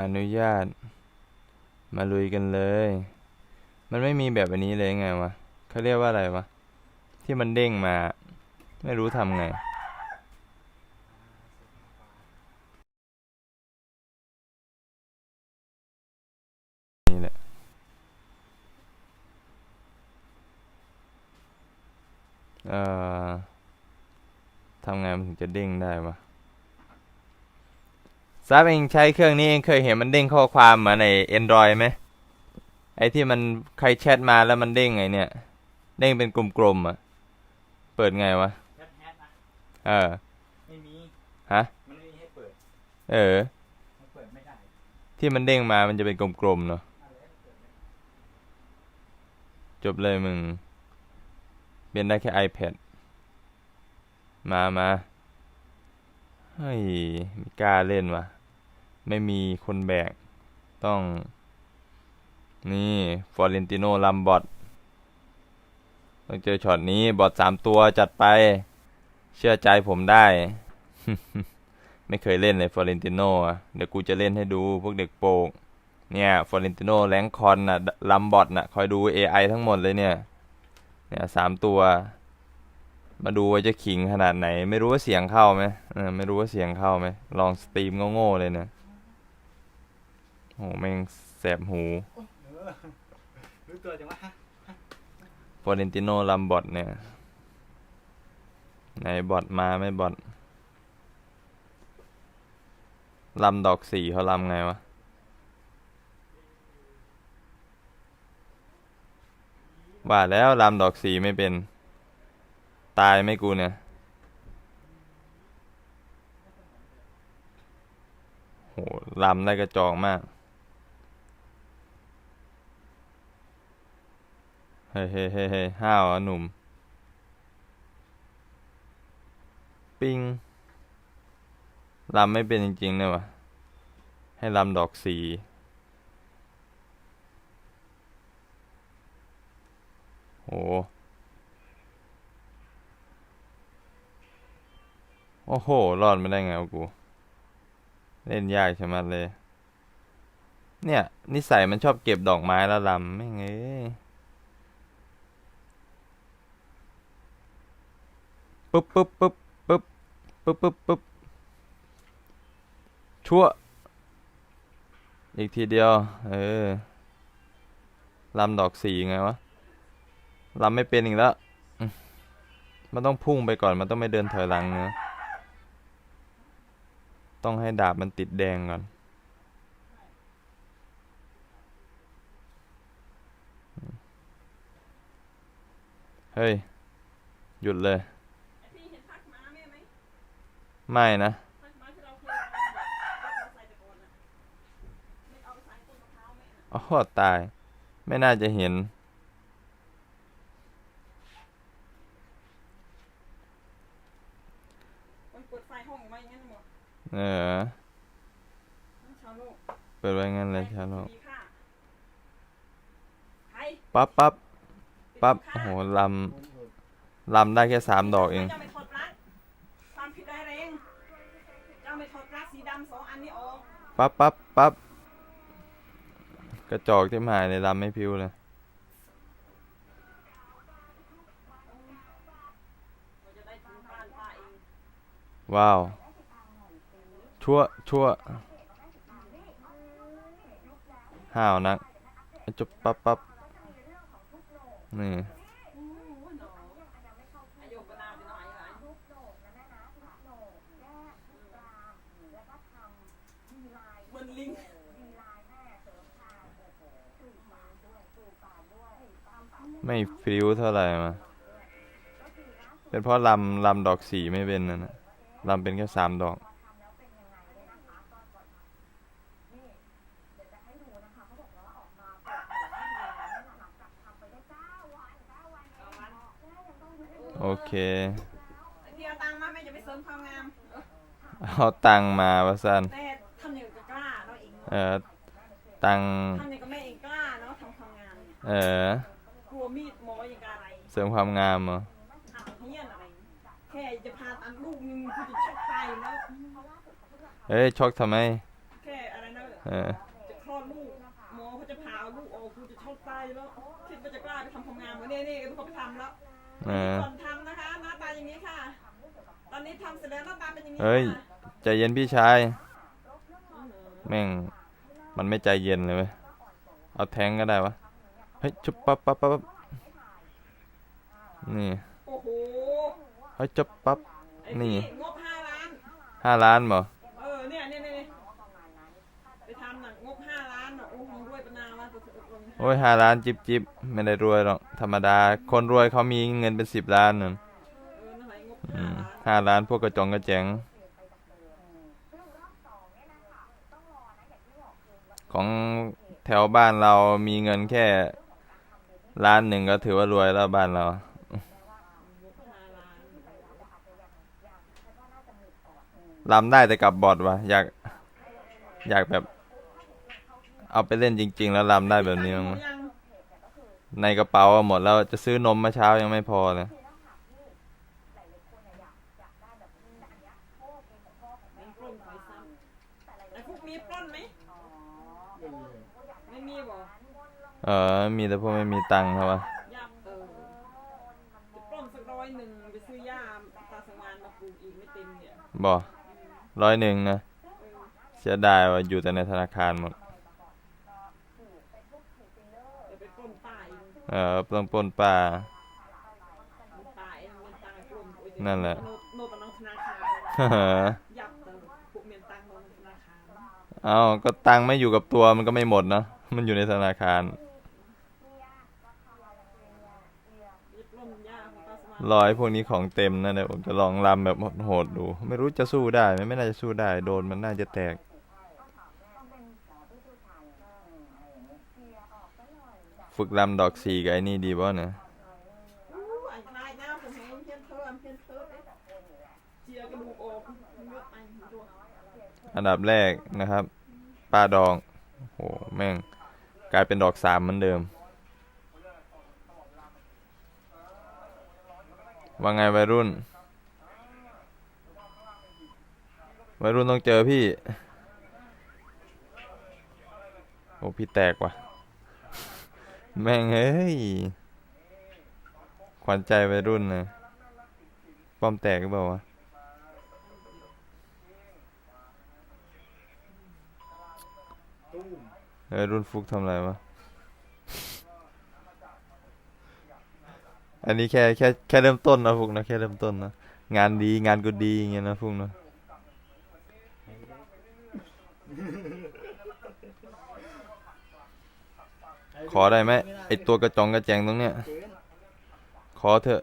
อนุญาต มาลุยกันเลย มันไม่มีแบบอันนี้เลยไงวะเขาเรียกว่าอะไรวะ ที่มันเด้งมา ไม่รู้ทำไงนี่แหละเอ่อทำไงมันถึงจะเด้งได้วะ ซับเองใช้เครื่องนี้เองเคยเห็นมันเด้งข้อความเหมือนใน Android ไหมไอ้ที่มันใครแชทมาแล้วมันเด้งไงเนี่ย เด้งเป็นกลมๆอะ เปิดไงวะแชทแฮทนะเออไม่มีฮะมันไม่มีให้เปิด เออมันเปิดไม่ได้ที่มันเด้งมามันจะเป็นกลมๆเนาะอะไรเปิดไม่ได้จบเลยมึงเป็นได้แค่ iPad มามาเฮ้ยไม่กล้าเล่นวะ ไม่มีคนแบก ต้อง นี่ฟอร์เรนติโนลัมบอทต้องเจอช็อตนี้บอทสามตัวจัดไป เชื่อใจผมได้ ไม่เคยเล่นเลยฟอร์เรนติโนอะเดี๋ยวกูจะเล่นให้ดูพวกเด็กโปกเนี่ยฟอร์เรนติโนแรงคอนน่ะลัมบอทน่ะ คอยดู AI ทั้งหมดเลยเนี่ย เนี่ยสามตัว มาดูว่าจะขิงขนาดไหน ไม่รู้ว่าเสียงเข้าไหมไม่รู้ว่าเสียงเข้าไหม ลองสตรีมโง่ๆเลยเนี่ย โหแม่งแสบหูเออรู้ตัวจังวะฟอร์เรนติโนลัมบอทเนี่ยไหนบอทมาไม่บอทลำดอกสีเขาลำไงวะ ว่าแล้วลำดอกสีไม่เป็น ตายไหม่กูเนี่ยโหลำได้กระจอกมาก เฮ้ยเฮ้ยเฮ้ยเฮ้ห้าวอะหนุ่ม ปิงลำไม่เป็นจริงๆเลยวะให้ลำดอกสีโหโอ้โห รอดไม่ได้ไงวะกู เล่นยากใช่ไหมดเลย เนี่ย นิสัยมันชอบเก็บดอกไม้แล้วลำไม่งเง้ ปึ๊บปึ๊บปึ๊บปึ๊บปึ๊บปึ๊บปึ๊บชั่ว อีกทีเดียว เออลำดอกสีไงวะลำไม่เป็นอีกแล้วมันต้องพุ่งไปก่อน มันต้องไม่เดินถอยหลังเนะต้องให้ดาบมันติดแดงก่อนเฮ้ย หยุดเลย พี่เห็นทักม้าแม่ไหม ไม่นะทักม้าที่เราเคยเอาแบบเอาใส่ตะโกนอะไม่เอาไปใส่ต้นมะพร้าวแม่น่ะอ๋อตาย ไม่น่าจะเห็นมันเปิดไฟห้องไว้อย่างนั้นหมดเออทั้งชาวโลกเปิดไว้งั้นเลยชาโลกดีค่ะใครปั๊บปั๊บปั๊บติดโอ้ค่ะโหลำลำได้แค่สามดอกเอง ปั๊บปั๊บปั๊บกระจอกที่หายเลยลำไม่พิวเลย ว้าว ชั่ว ชั่วห้าวนักจุบปั๊บปั๊บนี่ อู้หูหนออายุปนามไปหน่อยหลาน เหมือนลิงไม่พริ้วเท่าไหร่มาเป็นเพราะลำลำดอกสีไม่เป็นนะนะลำเป็นแค่สามดอก โอเคที่เอาตังค์มาแม่จะไปเสริมความงามเออเอาตังค์มาว่าสัน เนาะเองเออตังค์ทำอย่างก็แม่เองกล้าเนาะทำความงามเนี่ยเออกลัวมีดหมออย่างกับอะไรเสริมความงามเหรออ้าวเฮี้ยนอะไร แค่จะพาตัดลูกนึงคือจะช็อกตายอยู่แล้วเฮ้ยช็อกทำไมแค่อะไรนะเออจะคลอดลูกหมอเขาจะผ่าเอาลูกออกกูจะช็อกตายแล้วคิดว่าจะกล้าไปทำทำงานเหมือนนี่นี่เขาไปทำแล้วเออก่อนทำนะคะหน้าตาอย่างนี้ค่ะ ตอนนี้ทำเสร็จแล้วหน้าตาเป็นอย่างนี้เฮ้ยค่ะใจเย็นพี่ชายอืมแม่ง มันไม่ใจเย็นเลยเว้ยเอาแทงก็ได้วะ เฮ้ยจุบปั๊บปั๊บปั๊บปั๊บนี่ โอ้โห เฮ้ยจุบปั๊บไอ้นี่พี่ งบห้าล้านห้าล้านบ่เออ เนี่ยเนี่ยเนี่ยไปทำหนังงบห้าล้านน่ะโอ้โหรวยปนาวะตัวเธอเองโอ้ยห้าล้านจิบจิบไม่ได้รวยหรอก ธรรมดา คนรวยเขามีเงินเป็นสิบล้านนั่นเออนั่นไหนงบอืห้ามล้านห้าล้านพวกกระจองกระแจง ของแถวบ้านเรามีเงินแค่ล้านหนึ่งก็ถือว่ารวยแล้วบ้านเราล้ำได้แต่กับบอดวะอยาก อยากแบบ เอาไปเล่นจริง ๆ แล้วลำได้แบบนี้มั้งในกระเป๋าหมดแล้วจะซื้อนมมาเช้ายังไม่พอเลย มีปล้นหอยซ้ำไอ้พวกมีปล้นไหมไม่มีบ่ เออมีแต่พวกไม่มีตังค์ครับวะยาเออจะปล้นสักร้อยหนึ่งไปซื้อยาตาสังวานมาปลูกอีกไม่เต็มเนี่ยบ่ร้อยหนึ่งนะเออเสียดายว่าอยู่แต่ในธนาคารหมดเดี๋ยวไปปล้นป้าอีกเออต้องปล้นป้าป้าเองเงินตังค์ปล้นโอ้ยนั่นแหละโนโนตะนังธนาคารเออยับเติมพวกเมียนตังค์โนธนาคาร เอาก็ตังค์ไม่อยู่กับตัวมันก็ไม่หมดเนาะมันอยู่ในธนาคาร ยึดปล้นยาของตาสังวาน รอยพวกนี้ของเต็มนะเดี๋ยวผมจะลองลำแบบโหดๆดู ไม่รู้จะสู้ได้ไหมไม่น่าจะสู้ได้ โดนมันน่าจะแตก ฝึกลำดอกสีกับไอ้นี่ดีป่ะเนี่ยอู้ไอ้คลายหน้าผมเห็นเพี้ยนเธอเพี้ยนเธอเอ๊ะเจียกระดูกออกเลือดไอ้ตัวอันดับแรกนะครับปลาดองโอ้โหแม่ง กลายเป็นดอกสามเหมือนเดิม ว่าไงวัยรุ่น วัยรุ่นต้องเจอพี่ โอ้พี่แตกว่ะ แม่งเฮ้ย ขวัญใจวัยรุ่นนะป้อมแตกหรือเปล่าวะตู้มเอ้ยรุ่นฟุกทำอะไรวะ อันนี้แค่แค่แค่เริ่มต้นนะฟุกนะแค่เริ่มต้นนะงานดีงานก็ดีอย่างเงี้ยนะฟุกนะขอได้ไหมไอตัวกระจองกระแจงตรงเนี้ย ขอเถอะ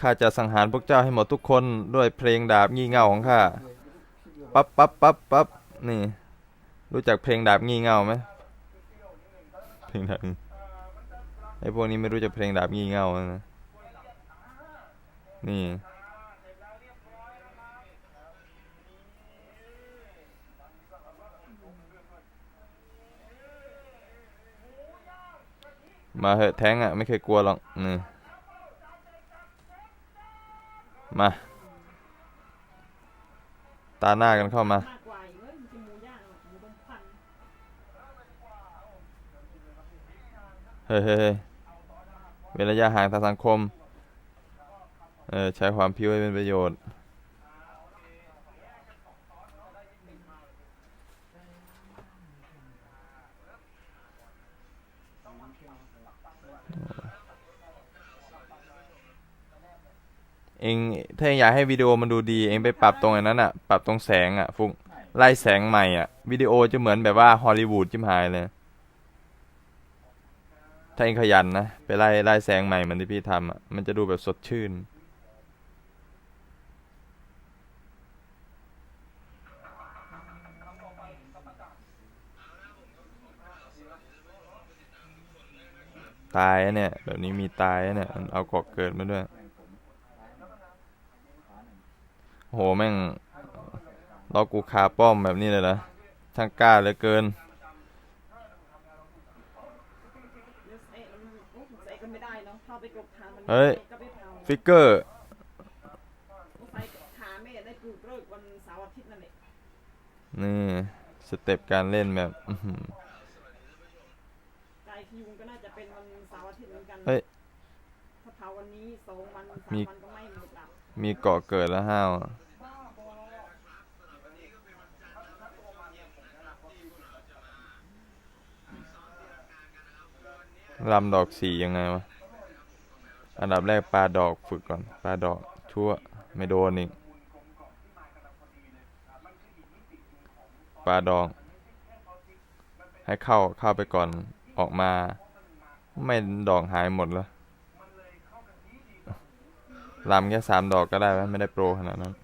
ข้าจะสังหารพวกเจ้าให้หมดทุกคนด้วยเพลงดาบงี่เง่าของข้าปั๊บปั๊บปั๊บปั๊บนี่ รู้จักเพลงดาบงี่เง่าไหมเพลงดาบ อพวกนี้ไม่รู้จักเพลงดาบงี่เง่านะนี่ มาเหอะแท้งอะ ไม่เคยกลัวหรอกนี่มา ตาหน้ากันเข้ามาเว้ยเฮ้ย เว้นระยะห่างทางสังคม เออใช้ความพิ้วให้เป็นประโยชน์เองถ้าเองอยากให้วิดีโอมันดูดี เองไปปรับตรงอันนั้นอะ ปรับตรงแสงอะ ฟุกไล่แสงใหม่อะ วิดีโอจะเหมือนแบบว่าฮอลลีวูดจิมหายเลย ถ้าเองขยันนะ ไปไล่ไล่แสงใหม่เหมือนที่พี่ทำอะมันจะดูแบบสดชื่น ตายเนี่ย แบบนี้มีตายเนี่ยมันเอากอกเกิดมาด้วยโหแม่งล็อกกูคาป้อมแบบนี้เลยนะช่างกล้าเหลือเกิน เดี๋ยวเสะมันโอ้เสะกันไม่ได้เนาะเข้าไปกบทางมัน เฮ้ยก็ไม่เผาฟิกเกอร์ใส่ขาแม่ได้ปลูกเลิกวันเสาร์อาทิตย์นั่นแหละนี่ สเต็ปการเล่นแบบอื้อหือใจคิวก็น่าจะเป็นวันเสาร์อาทิตย์เหมือนกันเอ้ยถ้าเผาวันนี้สองวันสามมีวันก็ไม่หมดหลับมีเกาะเกิดแล้วห้าวอะลำดอกสียังไงวะ อันดับแรกปลาดอกฝึกก่อนปลาดอกชั่วไม่โดนอีกปลาดอง ให้เข้าเข้าไปก่อนออกมา ไม่ดอกหายหมดแล้วลำแค่สามดอกก็ได้ไหมไม่ได้โปรขนาดนั้น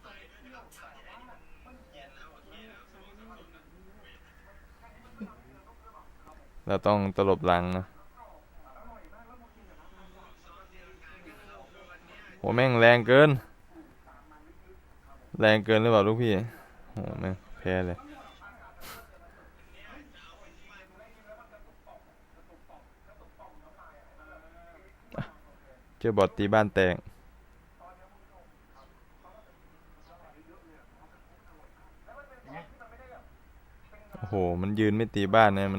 เราต้องตลบหลังนะ โหแม่งแรงเกิน แรงเกินหรือเปล่าลูกพี่โหแม่งแพ้เลยเจอบอดตีบ้านแตกโอ้โห มันยืนไม่ตีบ้านเนี่ยมัน